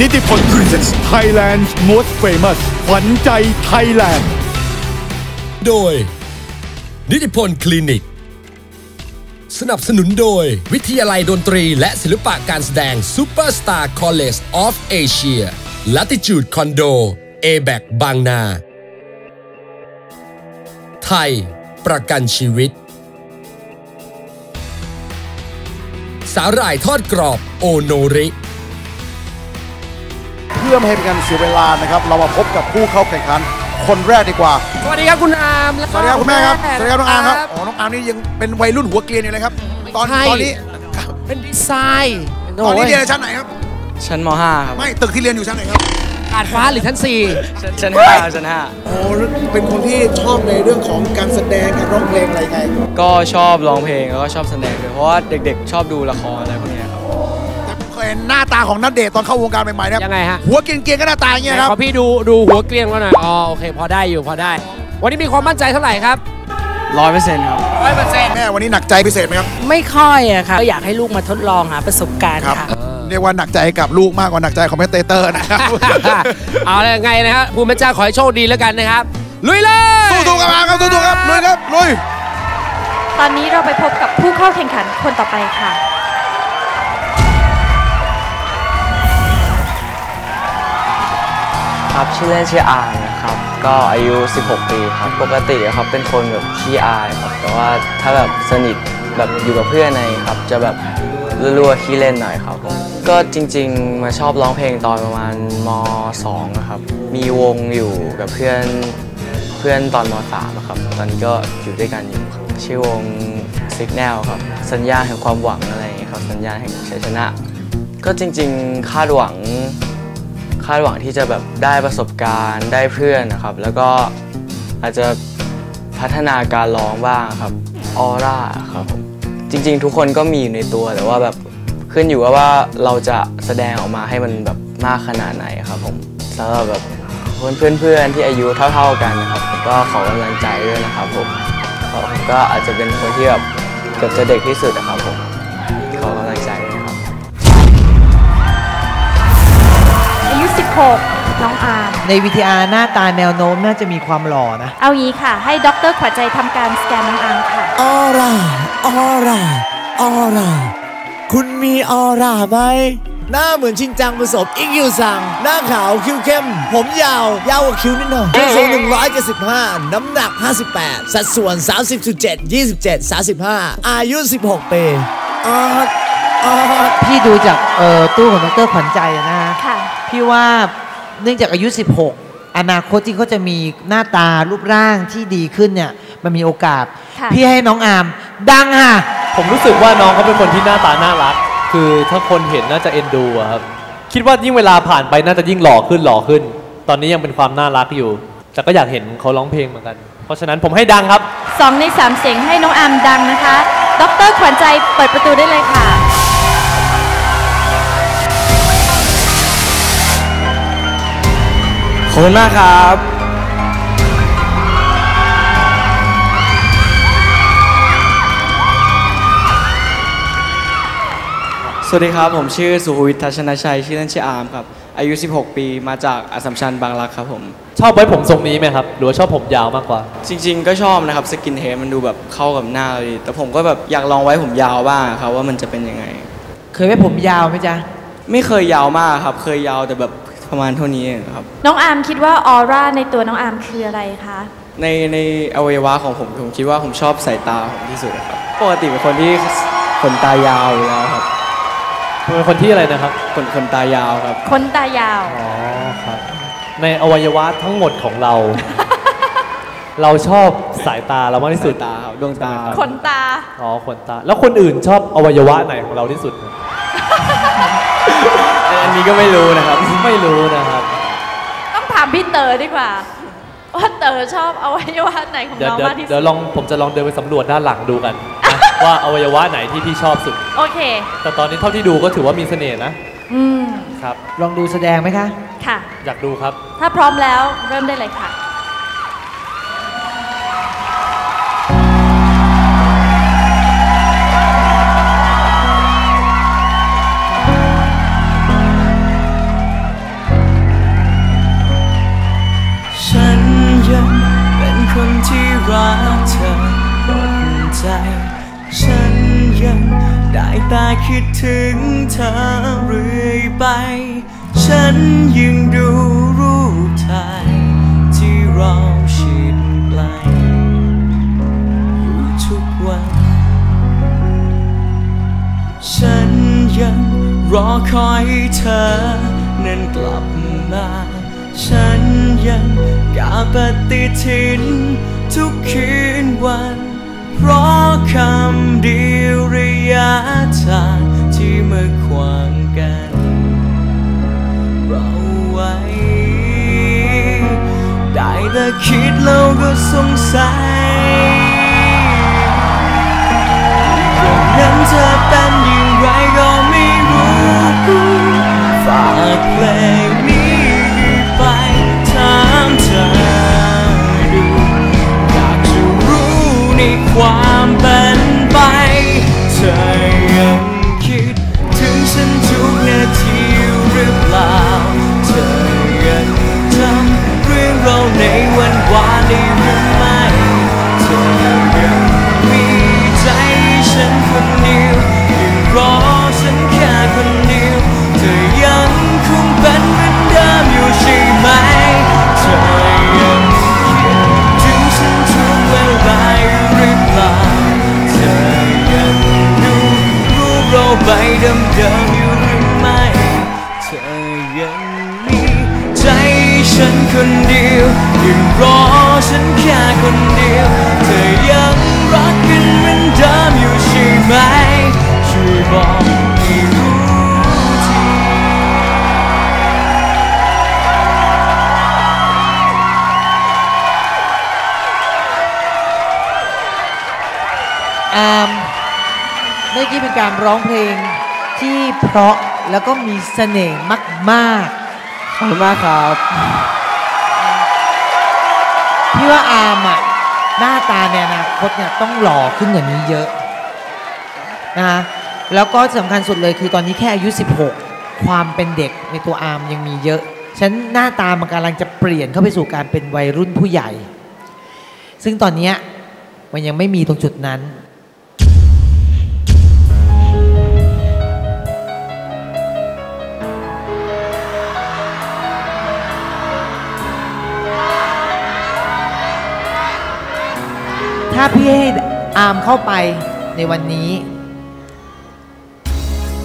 นิติพล Presents Thailand's Most Famous ขวัญใจไทยแลนด์ โดย นิติพลคลินิก สนับสนุนโดย วิทยาลัยดนตรีและศิลปะการแสดง Superstar College of Asia Latitude Condo a b a c บางนา ไทย ประกันชีวิต สาหร่ายทอดกรอบโอโนริ พื่อไม่ให้เป็นการเสียเวลานะครับ เรามาพบกับผู้เข้าแข่งขันคนแรกดีกว่า สวัสดีครับคุณอามและสวัสดีครับคุณแม่ครับ สวัสดีครับน้องอาร์มครับบอ๋อ น้องอาร์มนี่ยังเป็นวัยรุ่นหัวเกรียนอยู่เลยครับ ตอนใช่ ตอนนี้ เป็นดีไซน์ตอนนี้เรียนชั้นไหนครับ ชั้นม .5 ครับ ไม่ ตึกที่เรียนอยู่ชั้นไหนครับผ่านฟ้าหรือชั้นสี่ ชั้นชั้นห้าครับชั้นห้าโอ้เป็นคนที่ชอบในเรื่องของการแสดงการร้องเพลงอะไรไงก็ชอบร้องเพลงแล้วก็ชอบแสดงด้วยเพราะว่าเด็กๆ ชอบดูละครอะไรพวกเนี้ยครับ เคยเห็นหน้าตาของนัดเดทตอนเข้าวงการใหม่ๆนะครับยังไงฮะ หัวเกรียนๆก็หน้าตาอย่างเงี้ยครับ ขอพี่ดูดูหัวเกรียงแล้วหน่อย อ๋อโอเคพอได้อยู่พอได้ วันนี้มีความมั่นใจเท่าไหร่ครับร้อยเปอร์เซ็นต์ครับร้อยเปอร์เซ็นต์แม่วันนี้หนักใจพิเศษไหมครับ ไม่ค่อยอะค่ะก็อยากให้ลูกมาทดลองหาประสบการณ์ครับค่ะเรียกว่าหนักใจกับลูกมากกว่าหนักใจของแม่เตเตอร์นะครับ เอาเลยไงนะฮะผู้เป็นเจ้าขอให้โชคดีแล้วกันนะครับ ลุยเลยสู้ๆกันมาครับสู้ๆครับลุยครับลุยตอนนี้เราไปพบกับผู้เข้าแข่งขันคนต่อไปค่ะ ครับชื่อเล่นชื่ออานนะครับ ก็อายุ 16 ปีครับ ปกติครับเป็นคนแบบขี้อายครับ แต่ว่าถ้าแบบสนิทแบบอยู่กับเพื่อนในครับ จะแบบรัวๆขี้เล่นหน่อยครับผมก็จริงๆ มาชอบร้องเพลงตอนประมาณม 2 นะครับ มีวงอยู่กับเพื่อนเพื่อนตอนม3อะครับ ตอนนี้ก็อยู่ด้วยกันอยู่ครับชื่อวง Signal ครับ สัญญาแห่งความหวังอะไรอย่างเงี้ยครับ สัญญาแห่งชัยชนะ ก็จริงๆ คาดหวัง คาดหวังที่จะแบบได้ประสบการณ์ได้เพื่อนนะครับ แล้วก็อาจจะพัฒนาการร้องบ้างครับออร่าครับผมจริง ๆ ทุกคนก็มีอยู่ในตัวแต่ว่าแบบขึ้นอยู่กับว่าเราจะแสดงออกมาให้มันแบบมากขนาดไหนครับผมสำหรับแบบเพื่อนๆที่อายุเท่า ๆกันนะครับผมก็ขอกำลังใจด้วยนะครับผมเพราะผมก็อาจจะเป็นคนที่แบบเกือบจะเด็กที่สุดนะครับผม 6 น้องอาร์มในวิทยาหน้าตาแนวโน้มน่าจะมีความหล่อนะ เอางี้ค่ะ ให้ด็อกเตอร์ขวัญใจทำการสแกนน้องอาร์มค่ะออร่าออร่าออร่าคุณมีออร่าไหมหน้าเหมือนชินจังผสมอิงยูซัง หน้าขาวคิ้วเข้ม ผมยาว ยาวกว่าคิ้วนิดหน่อยสูง175 น้ำหนัก 58 สัดส่วน 30.7 27 35 อายุ 16ปีอออพี่ดูจากเออตู้ของดรขวัญใจนะ พี่ว่าเนื่องจากอายุ 16 อนาคตที่เขาจะมีหน้าตารูปร่างที่ดีขึ้นเนี่ยมันมีโอกาส ค่ะ พี่ให้น้องอามดังค่ะ ผมรู้สึกว่าน้องเขาเป็นคนที่หน้าตาน่ารัก คือถ้าคนเห็นน่าจะเอ็นดูอะครับ คิดว่ายิ่งเวลาผ่านไปน่าจะยิ่งหล่อขึ้นหล่อขึ้น ตอนนี้ยังเป็นความน่ารักอยู่ แต่ก็อยากเห็นเขาร้องเพลงเหมือนกัน เพราะฉะนั้นผมให้ดังครับ2ใน3เสียงให้น้องอาร์มดังนะคะ ดรขวัญใจเปิดประตูได้เลยค่ะ ขอบคุณมากครับสวัสดีครับ ผมชื่อสุภวิทย์ทัชนชัย ชื่อเล่นชื่ออาร์มครับ อายุ 16 ปี มาจากอัสสัมชัญบางรักครับผม ชอบไว้ผมทรงนี้ไหมครับ หรือว่าชอบผมยาวมากกว่า จริง ๆ ก็ชอบนะครับ สกินเฮดมันดูแบบเข้ากับหน้าเราดี แต่ผมก็แบบอยากลองไว้ผมยาวบ้างครับว่ามันจะเป็นยังไง เคยไว้ผมยาวไหมจ๊ะ ไม่เคยยาวมากครับ เคยยาวแต่แบบ ประมาณเท่านี้เองครับ น้องอาร์มคิดว่าออร่าในตัวน้องอาร์มคืออะไรคะ ในในอวัยวะของผมผมคิดว่าผมชอบสายตาผมที่สุดครับปกติเป็นคนที่ขนตายาวอยู่แล้วครับเป็นคนที่อะไรนะครับขนขนตายาวครับคนตายาวอ๋อครับในอวัยวะทั้งหมดของเรา เราชอบสายตาเรามากที่สุดสายตาครับดวงตาขนตาอ๋อขนตา แล้วคนอื่นชอบอวัยวะไหนของเราที่สุดอัน นี้ก็ไม่รู้นะครับ ไม่รู้นะครับ ต้องถามพี่เต๋อดีกว่า ว่าเต๋อชอบอวัยวะไหนของเดี๋ยวน้องเดี๋ยวมากที่สุเดี๋ยวดลองผมจะลองเดินไปสำรวจด้านหลังดูกันนะว่าอวัยวะไหนที่พี่ชอบสุด โอเค แต่ตอนนี้เท่าที่ดูก็ถือว่ามีเสน่ห์นะอืม ครับ ลองดูแสดงไหมคะ ค่ะ อยากดูครับ ถ้าพร้อมแล้วเริ่มได้เลยค่ะ แต่คิดถึงเธอเรื่อยไป ฉันยังดูรูปถ่ายที่เราชิดไกลอยู่ทุกวัน ฉันยังรอคอยเธอนั้นกลับมา ฉันยังกาปฏิทินทุกคืนวัน เพราะคำเดียวระยะทางที่มาขวางกัน เราไว้ ได้แต่คิดแล้วก็สงสัยอย่างนั้นเธอเป็นอย่างไรก็ไม่รู้ฝากเพลงนี้ ใอกี้เป็นการร้องเพลงที่เพราะแล้วก็มีเสน่ห์มากๆขอบคุณมากครับ พี่ว่าอามอะหน้าตาในอนาคตเนี่ยต้องหล่อขึ้นกว่านี้เยอะนะแล้วก็สำคัญสุดเลยคือตอนนี้แค่อายุ 16 ความเป็นเด็กในตัวอามยังมีเยอะ ฉันหน้าตามันกำลังจะเปลี่ยนเข้าไปสู่การเป็นวัยรุ่นผู้ใหญ่ ซึ่งตอนเนี้ยมันยังไม่มีตรงจุดนั้น ถ้าพี่ให้อามเข้าไปในวันนี้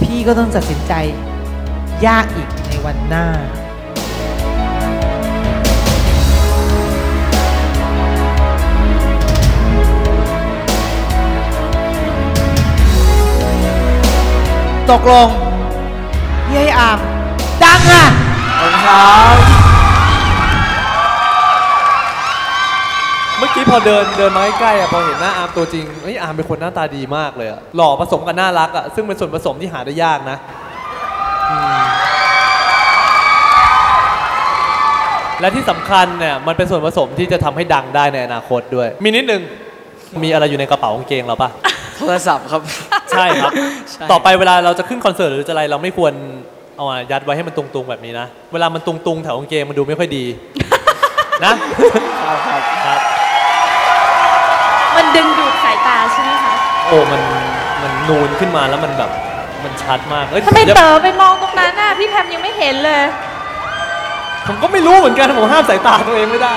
พี่ก็ต้องตัดสินใจ ยากอีกในวันหน้า ตกลงพี่ให้อามดังอะขอบคุณครับ เมื่อกี้พอเดินเดินมาใกล้ๆอะพอเห็นหน้าอาร์มตัวจริงเฮ้ยอาร์มเป็นคนหน้าตาดีมากเลยอะหล่อผสมกับน่ารักอะซึ่งเป็นส่วนผสมที่หาได้ยากนะอืมและที่สำคัญเนี่ยมันเป็นส่วนผสมที่จะทำให้ดังได้ในอนาคตด้วย มีนิดนึงมีอะไรอยู่ในกระเป๋ากางเกงเราปะ โทรศัพท์ครับ ใช่ครับ ใช่ ต่อไปเวลาเราจะขึ้นคอนเสิร์ตหรือจะอะไรเราไม่ควรเอามายัดไว้ให้มันตุงๆแบบนี้นะ เวลามันตุงๆแถวกางเกงมันดูไม่ค่อยดี นะ ครับครับ ครับมัน ดึงดูดสายตาใช่ไหมคะโอ้มันมันนูนขึ้นมาแล้วมันแบบมันชัดมากเอ้ยทำไมเดี๋ยวเต๋อไปมองตรงนั้นน่ะพี่แพมยังไม่เห็นเลย ผมก็ไม่รู้เหมือนกันผมห้ามสายตาตัวเองไม่ได้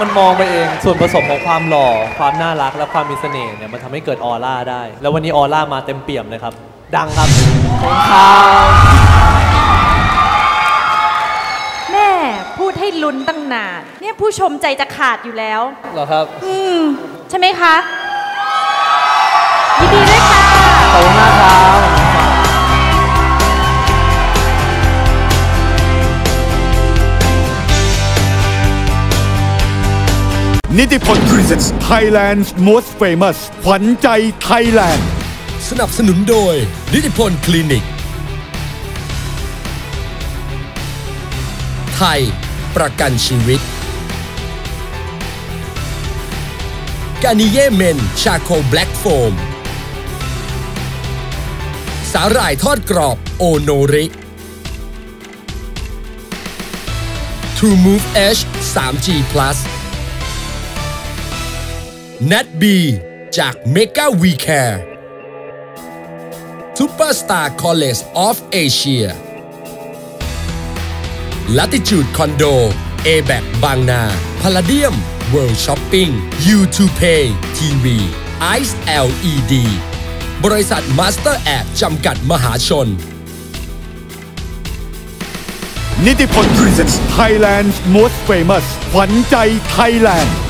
มันมองไปเองส่วนผสมของความหล่อความน่ารักและความมีเสน่ห์เนี่ยมันทำให้เกิดออร่าได้ แล้ววันนี้ออร่ามาเต็มเปี่ยมเลยครับ ดังครับแม่พูดให้ลุ้นตั้งนานเนี่ยผู้ชมใจจะขาดอยู่แล้วเหรอครับ อืมใช่ไหมคะยินดีด้วยค่ะขอบคุณมากครับนิติพล Presents Thailand's Most Famous ขวัญใจไทยแลนด์ สนับสนุนโดย นิติพลคลินิก ไทย ประกันชีวิต กานิเยเมนชาโคแบล็กโฟมสาหร่ายทอดกรอบโอโนริ True Move H 3G Plus Nat B จาก Mega We Care Superstar College of Asia Latitude Condo a b a c บางนา Palladium World Shopping You to Pay TV Ice LED บริษัท Master App จำกัดมหาชน นิติพล Presents Thailand's Most Famous ขวัญใจไทยแลนด์